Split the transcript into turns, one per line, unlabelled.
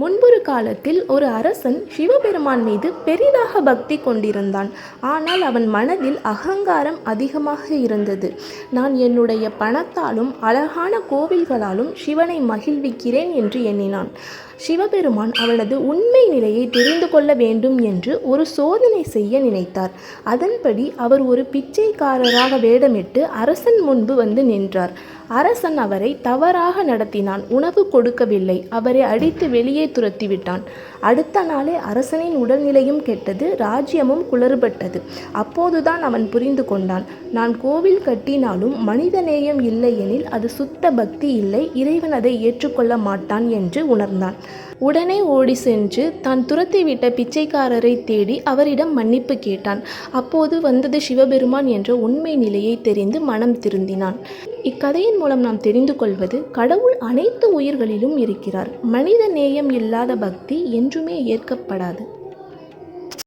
முன்பொரு காலத்தில் ஒரு அரசன் சிவபெருமான் மீது பெரிதாக பக்தி கொண்டிருந்தான். ஆனால் அவன் மனதில் அகங்காரம் அதிகமாக இருந்தது. நான் என்னுடைய பணத்தாலும் அழகான கோவில்களாலும் சிவனை மகிழ்விக்கிறேன் என்று எண்ணினான். சிவபெருமான் அவனது உண்மை நிலையை தெரிந்து கொள்ள வேண்டும் என்று ஒரு சோதனை செய்ய நினைத்தார். அதன்படி அவர் ஒரு பிச்சைக்காரராக வேடமிட்டு அரசன் முன்பு வந்து நின்றார். அரசன் அவரை தவறாக நடத்தினான் உணவு கொடுக்கவில்லை அவரை அடித்து வெளியே துரத்திவிட்டான். அடுத்த நாளே அரசனின் உடல்நிலையும் கெட்டது ராஜ்யமும் குளறுபட்டது. அப்போதுதான் அவன் புரிந்து கொண்டான் நான் கோவில் கட்டினாலும் மனிதநேயம் இல்லை எனில் அது சுத்த பக்தி இல்லை இறைவன் அதை ஏற்றுக்கொள்ள மாட்டான் என்று உணர்ந்தான். உடனே ஓடி சென்று தான் துரத்திவிட்ட பிச்சைக்காரரை தேடி அவரிடம் மன்னிப்பு கேட்டான். அப்போது வந்தது சிவபெருமான் என்ற உண்மை நிலையை தெரிந்து மனம் திருந்தினான். இக்கதையின் மூலம் நாம் தெரிந்து கொள்வது கடவுள் அனைத்து உயிர்களிலும் இருக்கிறார். மனித நேயம் இல்லாத பக்தி என்றுமே ஏற்கப்படாது.